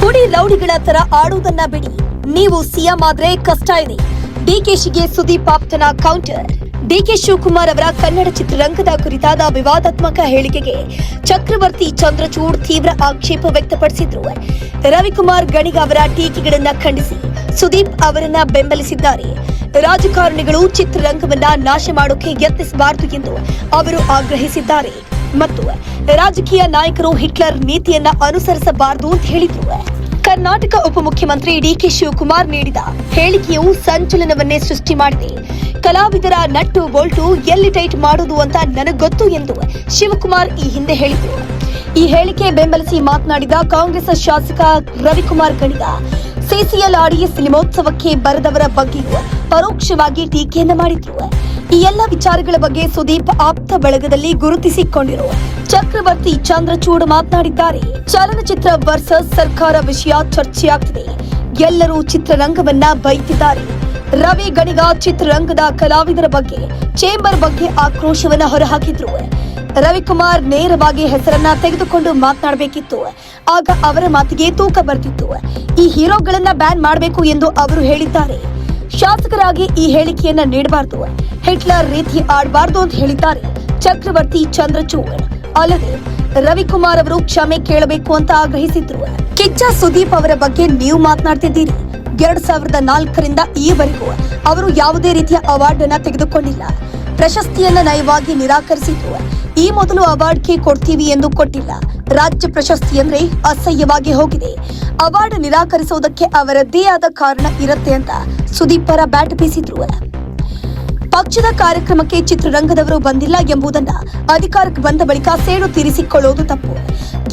ಪುಡಿ ಲೌಡಿಗಳ ತರ ಆಡುವುದನ್ನ ಬಿಡಿ. ನೀವು ಸಿಎಂ ಆದ್ರೆ ಕಷ್ಟ ಇದೆ. ಡಿಕೆಶಿಗೆ ಸುದೀಪ್ ಆಪ್ತನ ಕೌಂಟರ್ ಡಿಕೆ ಶಿವಕುಮಾರ್ ಅವರ ಕನ್ನಡ ಚಿತ್ರರಂಗದ ಕುರಿತಾದ ವಿವಾದಾತ್ಮಕ ಹೇಳಿಕೆಗೆ ಚಕ್ರವರ್ತಿ ಚಂದ್ರಚೂಡ್ ತೀವ್ರ ಆಕ್ಷೇಪ ವ್ಯಕ್ತಪಡಿಸಿದ್ರು. ರವಿಕುಮಾರ್ ಗಣಿಗ ಅವರ ಟೀಕೆಗಳನ್ನ ಖಂಡಿಸಿ ಸುದೀಪ್ ಅವರನ್ನ ಬೆಂಬಲಿಸಿದ್ದಾರೆ. ರಾಜಕಾರಣಿಗಳು ಚಿತ್ರರಂಗವನ್ನ ನಾಶ ಮಾಡೋಕೆ ಯತ್ನಿಸಬಾರದು ಎಂದು ಅವರು ಆಗ್ರಹಿಸಿದ್ದಾರೆ. ಮತ್ತು ರಾಜಕೀಯ ನಾಯಕರು ಹಿಟ್ಲರ್ ನೀತಿಯನ್ನ ಅನುಸರಿಸಬಾರದು ಅಂತ ಹೇಳಿದ್ರು. ಕರ್ನಾಟಕ ಉಪಮುಖ್ಯಮಂತ್ರಿ ಡಿಕೆ ಶಿವಕುಮಾರ್ ನೀಡಿದ ಹೇಳಿಕೆಯು ಸಂಚಲನವನ್ನೇ ಸೃಷ್ಟಿ ಮಾಡಿದೆ. ಕಲಾವಿದರ ನಟ್ಟು ಬೋಲ್ಟು ಎಲ್ಲಿ ಟೈಟ್ ಮಾಡೋದು ಅಂತ ನನಗೆ ಗೊತ್ತು ಎಂದು ಶಿವಕುಮಾರ್ ಈ ಹಿಂದೆ ಹೇಳಿದ್ರು. ಈ ಹೇಳಿಕೆ ಬೆಂಬಲಿಸಿ ಮಾತನಾಡಿದ ಕಾಂಗ್ರೆಸ್ ಶಾಸಕ ರವಿಕುಮಾರ್ ಗಣಿಗ. ಸಿಸಿಎಲ್ ಆಡಿ ಸಿನಿಮೋತ್ಸವಕ್ಕೆ ಬರೆದವರ ಬಗ್ಗೆಯೂ ಪರೋಕ್ಷವಾಗಿ ಟೀಕೆಯನ್ನ ಮಾಡಿದ್ರು. ಈ ಎಲ್ಲ ವಿಚಾರಗಳ ಬಗ್ಗೆ ಸುದೀಪ್ ಆಪ್ತ ಬಳಗದಲ್ಲಿ ಗುರುತಿಸಿಕೊಂಡಿರುವ ಚಕ್ರವರ್ತಿ ಚಂದ್ರಚೂಡ್ ಮಾತನಾಡಿದ್ದಾರೆ. ಚಲನಚಿತ್ರ ವರ್ಸಸ್ ಸರ್ಕಾರ ವಿಷಯ ಚರ್ಚೆಯಾಗ್ತಿದೆ. ಎಲ್ಲರೂ ಚಿತ್ರರಂಗವನ್ನ ಬೈತಿದ್ದಾರೆ. ರವಿ ಗಣಿಗ ಚಿತ್ರರಂಗದ ಕಲಾವಿದರ ಬಗ್ಗೆ, ಚೇಂಬರ್ ಬಗ್ಗೆ ಆಕ್ರೋಶವನ್ನ ಹೊರಹಾಕಿದ್ರು. ರವಿಕುಮಾರ್ ನೇರವಾಗಿ ಹೆಸರನ್ನ ತೆಗೆದುಕೊಂಡು ಮಾತನಾಡಬೇಕಿತ್ತು. ಆಗ ಅವರ ಮಾತಿಗೆ ತೂಕ ಬರ್ತಿತ್ತು. ಈ ಹೀರೋಗಳನ್ನ ಬ್ಯಾನ್ ಮಾಡಬೇಕು ಎಂದು ಅವರು ಹೇಳಿದ್ದಾರೆ. ಶಾಸಕರಾಗಿ ಈ ಹೇಳಿಕೆಯನ್ನ ನೀಡಬಾರದು. ಹಿಟ್ಲರ್ ರೀತಿ ಆಡಬಾರದು ಅಂತ ಹೇಳಿದ್ದಾರೆ. ಚಕ್ರವರ್ತಿ ಚಂದ್ರಚೂಡ್. ಅಲ್ಲದೆ ರವಿಕುಮಾರ್ ಅವರು ಕ್ಷಮೆ ಕೇಳಬೇಕು ಅಂತ ಆಗ್ರಹಿಸಿದ್ರು. ಕಿಚ್ಚ ಸುದೀಪ್ ಅವರ ಬಗ್ಗೆ ನೀವು ಮಾತನಾಡ್ತಿದ್ದೀರಿ. ಎರಡ್ ಸಾವಿರದ ನಾಲ್ಕರಿಂದ ಈವರೆಗೂ ಅವರು ಯಾವುದೇ ರೀತಿಯ ಅವಾರ್ಡ್ ಅನ್ನ ತೆಗೆದುಕೊಂಡಿಲ್ಲ. ಪ್ರಶಸ್ತಿಯನ್ನ ನಯವಾಗಿ ನಿರಾಕರಿಸಿದ್ರು. ಈ ಮೊದಲು ಅವಾರ್ಡ್ಗೆ ಕೊಡ್ತೀವಿ ಎಂದು ಕೊಟ್ಟಿಲ್ಲ. ರಾಜ್ಯ ಪ್ರಶಸ್ತಿ ಅಂದ್ರೆ ಅಸಹ್ಯವಾಗಿ ಹೋಗಿದೆ. ಅವಾರ್ಡ್ ನಿರಾಕರಿಸುವುದಕ್ಕೆ ಅವರದ್ದೇ ಆದ ಕಾರಣ ಇರುತ್ತೆ ಅಂತ ಸುದೀಪ್ ಪರ ಬ್ಯಾಟ್ ಬೀಸಿದ್ರು ಪಕ್ಷದ ಕಾರ್ಯಕ್ರಮಕ್ಕೆ ಚಿತ್ರರಂಗದವರು ಬಂದಿಲ್ಲ ಎಂಬುದನ್ನ ಅಧಿಕಾರಕ್ಕೆ ಬಂದ ಬಳಿಕ ಸೇಡು ತೀರಿಸಿಕೊಳ್ಳುವುದು ತಪ್ಪು.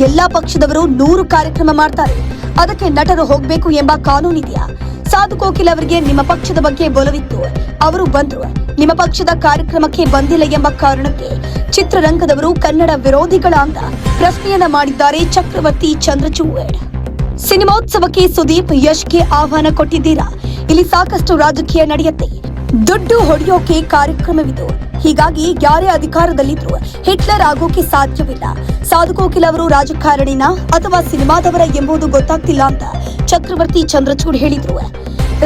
ಎಲ್ಲಾ ಪಕ್ಷದವರು ನೂರು ಕಾರ್ಯಕ್ರಮ ಮಾಡ್ತಾರೆ. ಅದಕ್ಕೆ ನಟರು ಹೋಗ್ಬೇಕು ಎಂಬ ಕಾನೂನಿದೆಯಾ? ಸಾಧು ಕೋಕಿಲ್ ಅವರಿಗೆ ನಿಮ್ಮ ಪಕ್ಷದ ಬಗ್ಗೆ ಒಲವಿತ್ತು ಅವರು ಬಂದ್ರು. ನಿಮ್ಮ ಪಕ್ಷದ ಕಾರ್ಯಕ್ರಮಕ್ಕೆ ಬಂದಿಲ್ಲ ಎಂಬ ಕಾರಣಕ್ಕೆ ಚಿತ್ರರಂಗದವರು ಕನ್ನಡ ವಿರೋಧಿಗಳ ಅಂತ ಪ್ರಶ್ನೆಯನ್ನ ಮಾಡಿದ್ದಾರೆ ಚಕ್ರವರ್ತಿ ಚಂದ್ರಚೂಡ್. ಸಿನಿಮೋತ್ಸವಕ್ಕೆ ಸುದೀಪ್ ಯಶ್ಗೆ ಆಹ್ವಾನ ಕೊಟ್ಟಿದ್ದೀರಾ? ಇಲ್ಲಿ ಸಾಕಷ್ಟು ರಾಜಕೀಯ ನಡೆಯುತ್ತೆ. ದುಡ್ಡು ಹೊಡೆಯೋಕೆ ಕಾರ್ಯಕ್ರಮವಿದು. ಹೀಗಾಗಿ ಯಾರೇ ಅಧಿಕಾರದಲ್ಲಿದ್ರು ಹಿಟ್ಲರ್ ಆಗೋಕೆ ಸಾಧ್ಯವಿಲ್ಲ. ಸಾಧು ಕೋಕಿಲ್ ಅವರು ರಾಜಕಾರಣಿನ ಅಥವಾ ಸಿನಿಮಾದವರ ಎಂಬುದು ಗೊತ್ತಾಗ್ತಿಲ್ಲ ಅಂತ ಚಕ್ರವರ್ತಿ ಚಂದ್ರಚೂಡ್ ಹೇಳಿದ್ರು.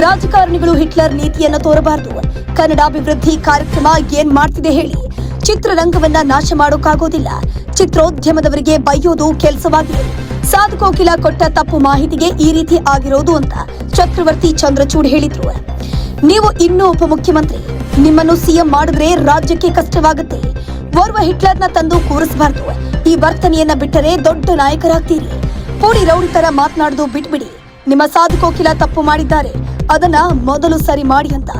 ರಾಜಕಾರಣಿಗಳು ಹಿಟ್ಲರ್ ನೀತಿಯನ್ನ ತೋರಬಾರದು. ಕನ್ನಡಾಭಿವೃದ್ಧಿ ಕಾರ್ಯಕ್ರಮ ಏನ್ ಮಾಡ್ತಿದೆ ಹೇಳಿ. ಚಿತ್ರರಂಗವನ್ನ ನಾಶ ಮಾಡೋಕ್ಕಾಗೋದಿಲ್ಲ ಚಿತ್ರೋದ್ಯಮದವರಿಗೆ ಬೈಯೋದು ಕೆಲಸವಾಗಿದೆ. ಸಾಧು ಕೋಕಿಲ ಕೊಟ್ಟ ತಪ್ಪು ಮಾಹಿತಿಗೆ ಈ ರೀತಿ ಆಗಿರೋದು ಅಂತ ಚಕ್ರವರ್ತಿ ಚಂದ್ರಚೂಡ್ ಹೇಳಿದ್ರು. ನೀವು ಇನ್ನೂ ಉಪಮುಖ್ಯಮಂತ್ರಿ. ನಿಮ್ಮನ್ನು ಸಿಎಂ ಮಾಡಿದ್ರೆ ರಾಜ್ಯಕ್ಕೆ ಕಷ್ಟವಾಗುತ್ತೆ. ಓರ್ವ ಹಿಟ್ಲರ್ನ ತಂದು ಕೂರಿಸಬಾರ್ದು. ಈ ವರ್ತನೆಯನ್ನ ಬಿಟ್ಟರೆ ದೊಡ್ಡ ನಾಯಕರಾಗ್ತೀರಿ. ಪೂರಿ ರೌಡಿ ತರ ಮಾತನಾಡುದು ಬಿಟ್ಬಿಡಿ. ನಿಮ್ಮ ಸಾಧು ಕೋಕಿಲ ತಪ್ಪು ಮಾಡಿದ್ದಾರೆ. ಅದನ್ನ ಮೊದಲು ಸರಿ ಮಾಡಿ ಅಂತ.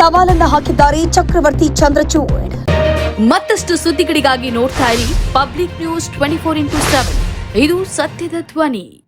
ಸವಾಲನ್ನ ಹಾಕಿದ್ದಾರೆ ಚಕ್ರವರ್ತಿ ಚಂದ್ರಚೂಡ್. ಮತ್ತಷ್ಟು ಸುದ್ದಿಗಳಿಗಾಗಿ ನೋಡ್ತಾ ಇರಿ public news twenty four into seven. ಇದು ಸತ್ಯದ ಧ್ವನಿ.